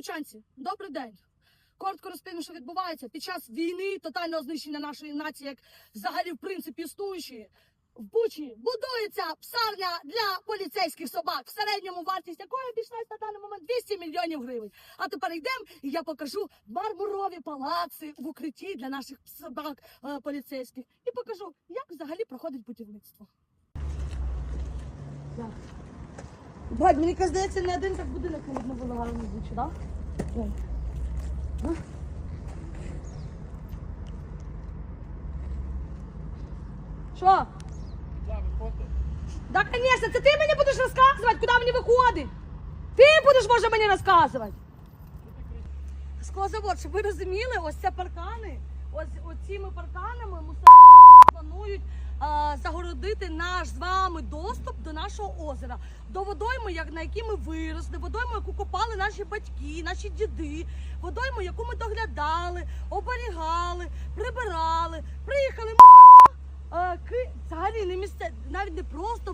Бучанці, добрий день. Коротко розповім, що відбувається під час війни, тотального знищення нашої нації, як взагалі в принципі існуючої. В Бучі будується псарня для поліцейських собак, в середньому вартість якої обійшлась на даний момент 200 мільйонів гривень. А тепер йдемо і я покажу мармурові палаци в укритті для наших собак е, поліцейських. І покажу, як взагалі проходить будівництво. Бать, мені здається, не один так будинок не видно було гарно звучить, так? Що? Да, конечно, це ти мені будеш розказувати, куди мені виходить. Ти будеш, може, мені розказувати. Склозавод, щоб ви розуміли, ось це паркани, ось цими парканами а, загородити наш з вами доступ до нашого озера, до водойми, як, на якій ми виросли, водойми, яку копали наші батьки, наші діди, водойми, яку ми доглядали, оберігали, прибирали, приїхали а, ки... взагалі не місце, навіть не просто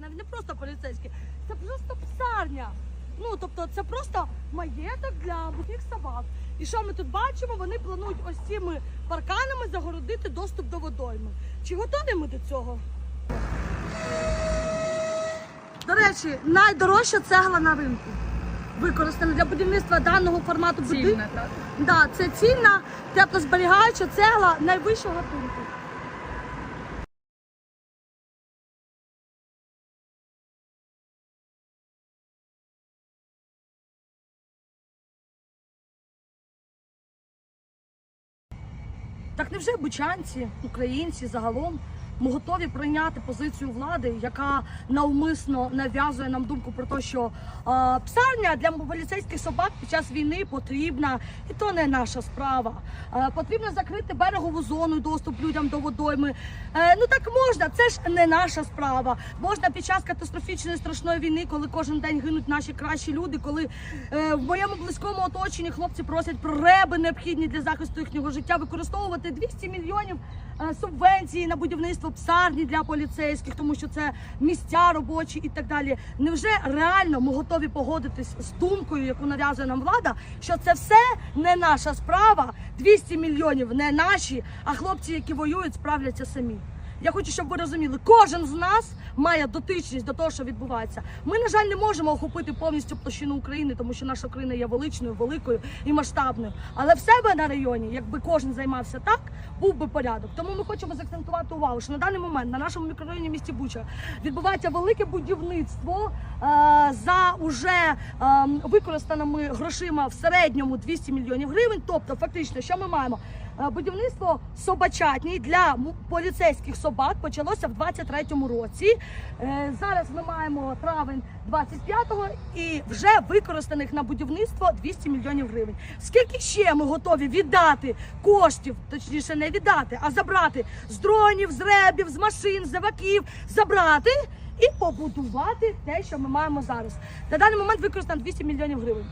навіть не просто поліцейські, це просто псарня. Ну тобто це просто маєток для бухих собак. І що ми тут бачимо? Вони планують ось цими парканами загородити доступ до водойми. Чи готові ми до цього? До речі, найдорожча цегла на ринку. Використана для будівництва даного формату будинку. Цільна, так. Да, це цільна, теплозберігаюча цегла найвищого гатунку. Так невже бучанці, українці загалом ми готові прийняти позицію влади, яка навмисно нав'язує нам думку про те, що а, псарня для поліцейських собак під час війни потрібна, і то не наша справа. А, потрібно закрити берегову зону, доступ людям до водойми. Е, ну так можна, це ж не наша справа. Можна під час катастрофічної страшної війни, коли кожен день гинуть наші кращі люди, коли е, в моєму близькому оточенні хлопці просять про реби необхідні для захисту їхнього життя, використовувати 200 мільйонів е, субвенції на будівництво псарні для поліцейських, тому що це місця робочі і так далі. Невже реально ми готові погодитись з думкою, яку нав'язує нам влада, що це все не наша справа, 200 мільйонів не наші, а хлопці, які воюють, справляться самі. Я хочу, щоб ви розуміли, кожен з нас має дотичність до того, що відбувається. Ми, на жаль, не можемо охопити повністю площину України, тому що наша країна є величною, великою і масштабною. Але в себе на районі, якби кожен займався так, був би порядок. Тому ми хочемо заакцентувати увагу, що на даний момент на нашому мікрорайоні місті Буча відбувається велике будівництво е, за уже е, використаними грошима в середньому 200 мільйонів гривень. Тобто, фактично, що ми маємо? Е, Будівництво собачатній для поліцейських собак почалося в 23-му році. Е, Зараз ми маємо травень 25-го і вже використаних на будівництво 200 мільйонів гривень. Скільки ще ми готові віддати коштів, точніше не віддати, а забрати з дронів, з ребів, з машин, з заваків, забрати і побудувати те, що ми маємо зараз. На даний момент використано 200 мільйонів гривень.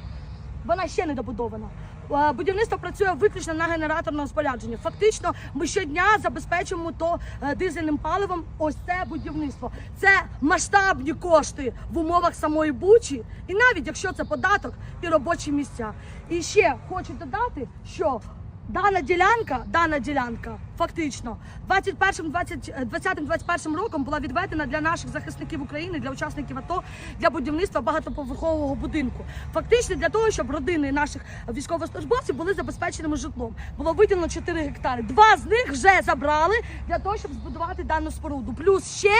Вона ще не добудована. Е, Будівництво працює виключно на генераторному спорядженні. Фактично, ми щодня забезпечуємо то е, дизельним паливом. Ось це будівництво. Це масштабні кошти в умовах самої бучі, і навіть якщо це податок і робочі місця. І ще хочу додати, що Дана ділянка, дана ділянка, фактично, 20-21 роком була відведена для наших захисників України, для учасників АТО, для будівництва багатоповерхового будинку. Фактично для того, щоб родини наших військовослужбовців були забезпеченими житлом. Було виділено 4 гектари. Два з них вже забрали для того, щоб збудувати дану споруду. Плюс ще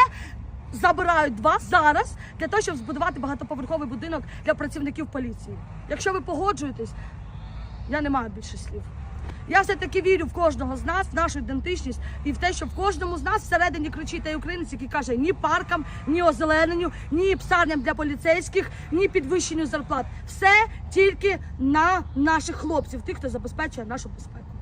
забирають два зараз для того, щоб збудувати багатоповерховий будинок для працівників поліції. Якщо ви погоджуєтесь, я не маю більше слів. Я все-таки вірю в кожного з нас, в нашу ідентичність і в те, що в кожному з нас всередині кричить та українець, який каже ні паркам, ні озелененню, ні псарням для поліцейських, ні підвищенню зарплат. Все тільки на наших хлопців, тих, хто забезпечує нашу безпеку.